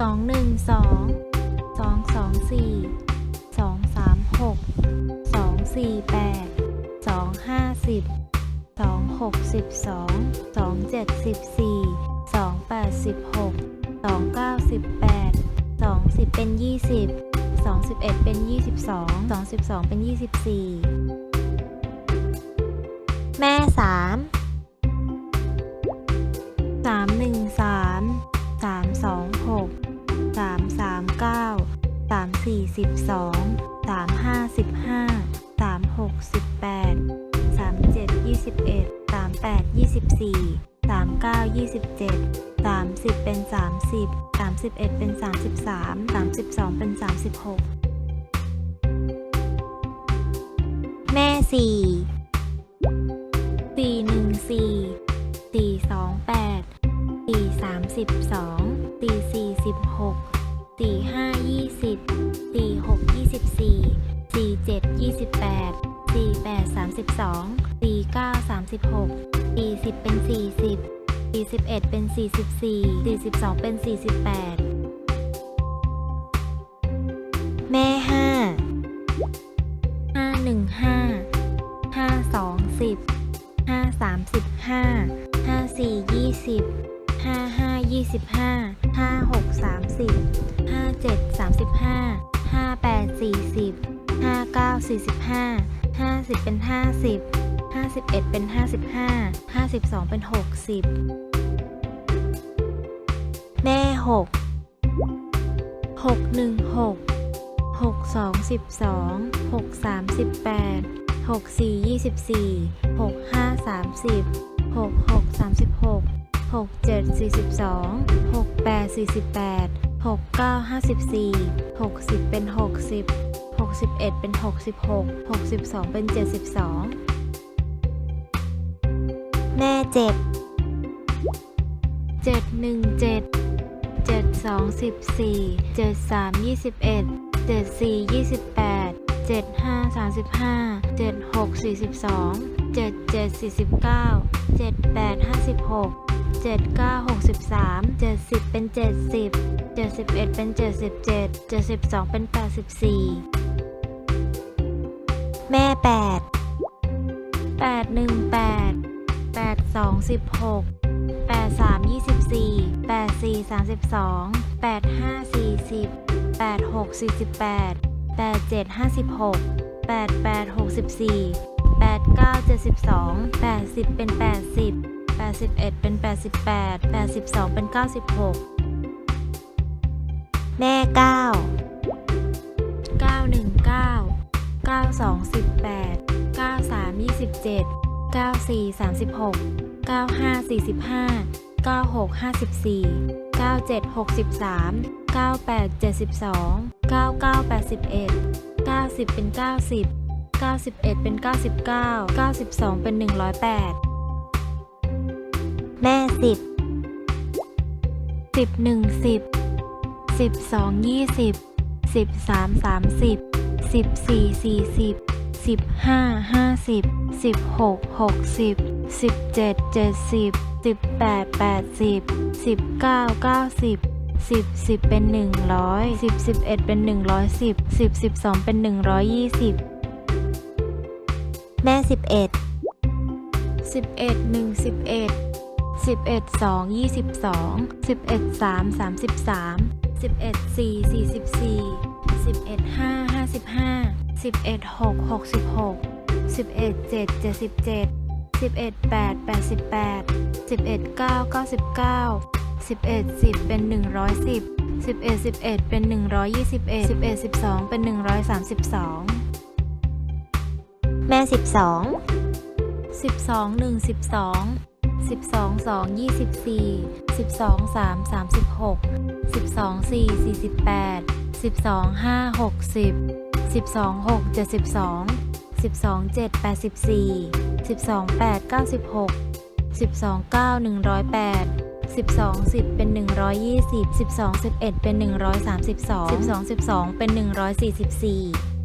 สองหนึ่งสองสองสองสี่สองสามหกสองสี่แปดสองห้าสิบสองหกสิบสองสองเจ็ดสิบสี่สองแปดสิบหกสองเก้าสิบแปดสองสิบเป็นยี่สิบสองสิบเอ็ดเป็นยี่สิบสองสองสิบสองเป็นยี่สิบสี่แม่สาม 42 35 36 18 37 21 38 24 39 27 30 เป็น 30 31 เป็น 33 32 เป็น 36 แม่ 4 4 1 4 4 2 8 4 3 12 4 4 16 สี่ห้ายี่สิบสี่หกยี่สิบสี่สี่เจ็ดยี่สิบแปดสี่แปดสามสิบสองสี่เก้าสามสิบหกสี่สิบเป็นสี่สิบสี่สิบเอ็ดเป็นสี่สิบสี่สี่สิบสองเป็นสี่สิบแปดแม่ห้าห้าหนึ่งห้าห้าสองสิบห้าสามสิบห้าห้าสี่ยี่สิบ ยี่สิบห้าห้าหกสามสิบห้าเจ็ดสามสิบห้าห้าแปดสี่สิบห้าเก้าสี่สิบห้าห้าสิบเป็นห้าสิบห้าสิบเอ็ดเป็นห้าสิบห้าห้าสิบสองเป็นหกสิบแม่หกหกหนึ่งหกหกส องสิบสองหกสามสิบแปดหกสี่ยี่สิบสี่หกห้าสามสิบหกหกสามสิบหกหกเจ็ดสี่สิบสองหกแปดสี่สิบแปดหกเก้าห้าสิบสี่หกสิบเป็นหกสิบหกสิบเอ็ดเป็นหกสิบหกหกสิบสองเป็นเจ็ดสิบสองแม่เจ็ดเจ็ดหนึ่งเจ็ดเจ็ดสองสิบสี่เจ็ดสาม ยี่สิบเอ็ดเจ็ดสี่ยี่สิบแปดเจ็ดห้าสามสิบห้าเจ็ดหกสี่สิบสองเจ็ดเจ็ดสี่สิบเก้าเจ็ดแปดห้าสิบหกเจ็ดเก้าหกสิบสามเจ็ดสิบเป็นเจ็ดสิบเจ็ดสิบเอ็ดเป็นเจ็ดสิบเจ็ดเจ็ดสิบสองเป็นแปดสิบสี่แม่แปดแปดหนึ่งแปดแปดสองสิบหกแปดสามยี่สิบสี่แปดสี่สามสิบสองแปดห้าสี่สิบแปดหกสี่สิบแปดแปดเจ็ดห้าสิบหกแปดแปดหกสิบสี่แปดเก้าเจ็ดสิบสองแปดสิบเป็นแปดสิบ 81 เป็น 88 82 เป็น 96 แม่ 9 919 92 18 93 27 94 36 95 45 96 54 97 63 98 72 99 81 90 เป็น 90 91 เป็น 99 92 เป็น 108แม่ สิบสิบหนึ่งสิบสิบสองยี่สิบสิบสามสามสิบสิบสี่สี่สิบสิบห้าห้าสิบสิบหกหกสิบสิบเจ็ดเจ็ดสิบสิบแปดแปดสิบสิบเก้าเก้าสิบสิบสิบเป็นหนึ่งร้อยสิบสิบเอ็ดเป็นหนึ่งร้อยสิบสิบสิบสองเป็นหนึ่งร้อยยี่สิบแม่สิบเอ็ดสิบเอ็ดหนึ่งสิบเอ็ด สิบเอ็ดสองยี่สิบสองสิบเอ็ดสามสามสิบสามสิบเอ็ดสี่สี่สิบสี่สิบเอ็ดห้าห้าสิบห้าสิบเอ็ดหกหกสิบหกสิบเอ็ดเจ็ดเจ็ดสิบเจ็ดสิบเอ็ดแปดแปดสิบแปดสิบเอ็ดเก้าเก้าสิบเก้าสิบเอ็ดสิบเป็นหนึ่งร้อยสิบสิบเอ็ดสิบเอ็ดเป็นหนึ่งร้อยยี่สิบเอ็ดสิบเอ็ดสิบสองเป็นหนึ่งร้อยสามสิบสองแม่สิบสอ 12 2 24 12 3 36 12 4 48 12 5 60 12 6 72 12 7 84 12 8 96 12 9 108 12 10 เป็น 120 12 11 เป็น 132 12 12 เป็น 144